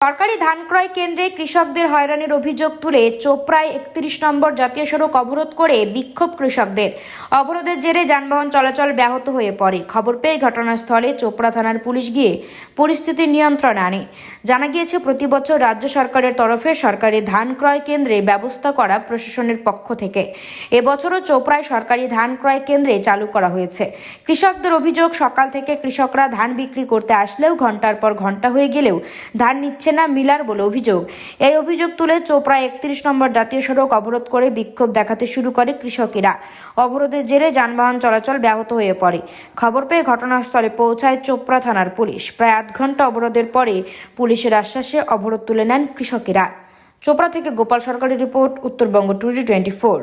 সরকারি ধান ক্রয় কেন্দ্রে কৃষকদের হয়রানির অভিযোগ তুলে চোপড়ায় একত্রিশ নম্বর জাতীয় সড়ক অবরোধ করে বিক্ষোভ কৃষকদের। অবরোধের জেরে যানবাহন চলাচল ব্যাহত হয়ে পড়ে। খবর পেয়ে ঘটনাস্থলে চোপড়া থানার পুলিশ গিয়ে পরিস্থিতি নিয়ন্ত্রণে আনে। জানা গিয়েছে, প্রতি বছর রাজ্য সরকারের তরফে সরকারি ধান ক্রয় কেন্দ্রে ব্যবস্থা করা প্রশাসনের পক্ষ থেকে। এবছরও চোপড়ায় সরকারি ধান ক্রয় কেন্দ্রে চালু করা হয়েছে। কৃষকদের অভিযোগ, সকাল থেকে কৃষকরা ধান বিক্রি করতে আসলেও ঘণ্টার পর ঘণ্টা হয়ে গেলেও ধান নিচ্ছে না মিলার বলে অভিযোগ। এই অভিযোগ তুলে চোপড়া একত্রিশ নম্বর জাতীয় সড়ক অবরোধ করে বিক্ষোভ দেখাতে শুরু করে কৃষকেরা। অবরোধের জেরে যানবাহন চলাচল ব্যাহত হয়ে পড়ে। খবর পেয়ে ঘটনাস্থলে পৌঁছায় চোপড়া থানার পুলিশ। প্রায় আধ ঘণ্টা অবরোধের পরে পুলিশের আশ্বাসে অবরোধ তুলে নেন কৃষকেরা। চোপড়া থেকে গোপাল সরকারের report, Uttarbanga today twenty four.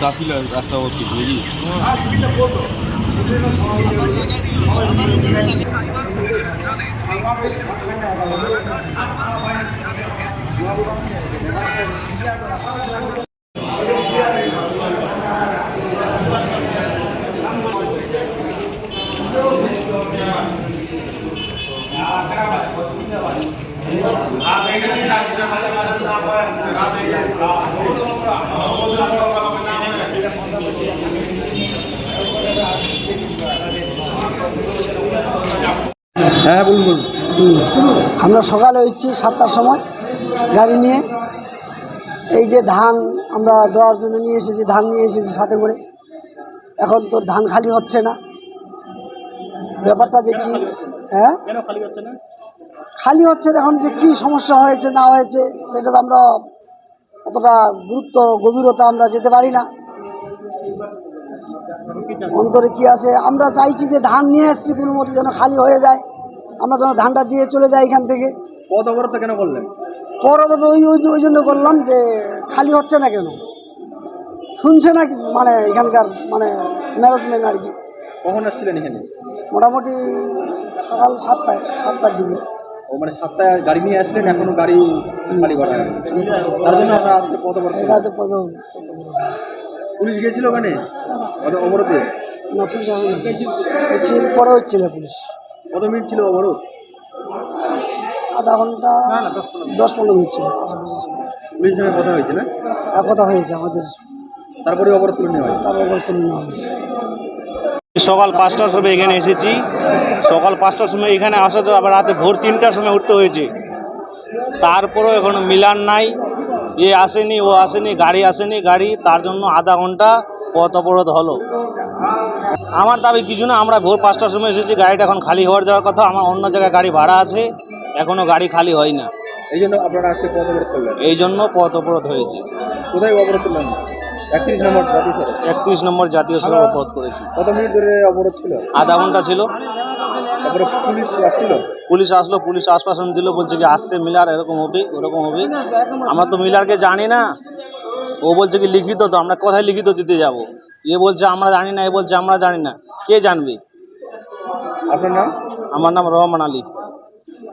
চাষিরা রাস্তা ভর্তি হ্যাঁ বলুন আমরা সকালে হচ্ছি সাতটার সময় গাড়ি নিয়ে। এই যে ধান আমরা দেওয়ার জন্য নিয়ে এসেছি, ধান নিয়ে এসেছি সাথে করে। এখন তো ধান খালি হচ্ছে না। ব্যাপারটা যে কি? হ্যাঁ? খালি হচ্ছে এখন যে কি সমস্যা হয়েছে না হয়েছে সেটা তো আমরা অতটা গুরুত্ব গভীরতা আমরা যেতে পারি না। অন্তরে কি আছে? আমরা চাইছি যে ধান নিয়ে এসছি কোনো মতে যেন খালি হয়ে যায়। আমরা যেন ধানটা দিয়ে চলে যাই এখান থেকে। পথ অবরোধ কেন করলেন? পরবর্তী ওই ওই ওই জন্য করলাম যে খালি হচ্ছে না কেন? শুনছে না মানে এখানকার মানে ম্যানেজমেন্ট আর কি। কখন আসছিলেন এখানে? মোটামুটি সকাল সাতটায় সাতটার দিকে। ও মানে সাতটায় গাড়ি নিয়ে আসলেন এখনও গাড়ি খালি করা হয়নি। তার জন্য আমরা আজকে পথ অবরোধ করলাম। এটাতে প্রথম পুলিশ গিয়েছিল ওখানে? অবরোধে না পুলিশ আসেনি। পরে হচ্ছিল পুলিশ। কত মিনিট ছিল অবরোধ আধা ঘণ্টা দশ পনেরো মিনিট। ছিল। পুলিশের সঙ্গে কথা হয়েছে না? এক কথা হয়েছে আমাদের। তারপরে অবরোধ তুলে নেওয়া হয়েছে। তারপর করে তুলে নেওয়া হয়েছে। সকাল পাঁচটার সময় এখানে এসেছি। সকাল পাঁচটার সময় এখানে আসা তো আবার রাতে ভোর তিনটার সময় উঠতে হয়েছে। তারপরেও এখনও মিলান নাই। এ আসেনি ও আসেনি গাড়ি আসেনি গাড়ি তার জন্য আধা ঘণ্টা পথ অবরোধ হলো। আমার দাবি কিছু না আমরা ভোর পাঁচটার সময় এসেছি গাড়িটা এখন খালি হওয়ার যাওয়ার কথা আমার অন্য জায়গায় গাড়ি ভাড়া আছে এখনও গাড়ি খালি হয় না এই জন্য আপনারা আজকে পথ অবরোধ করলেন? এই জন্য পথ অবরোধ হয়েছে। কোথায় অবরোধ করলেন? একত্রিশ নম্বর জাতীয় সড়ক। একত্রিশ নম্বর জাতীয় সড়ক অবরোধ করেছি। কত মিনিট ধরে অবরোধ ছিল? আধা ঘণ্টা ছিল। তারপরে পুলিশ আসছিল? পুলিশ আসলো পুলিশ আশ্বাসন দিল বলছে কি আসছে মিলার এরকম হবে ওরকম হবে। আমরা তো মিলারকে জানি না। ও বলছে কি লিখিত তো আমরা কোথায় লিখিত দিতে যাব? এ বলছে আমরা জানি না এ বলছে আমরা জানি না। কে জানবে? আপনার নাম? আমার নাম রহমান আলী।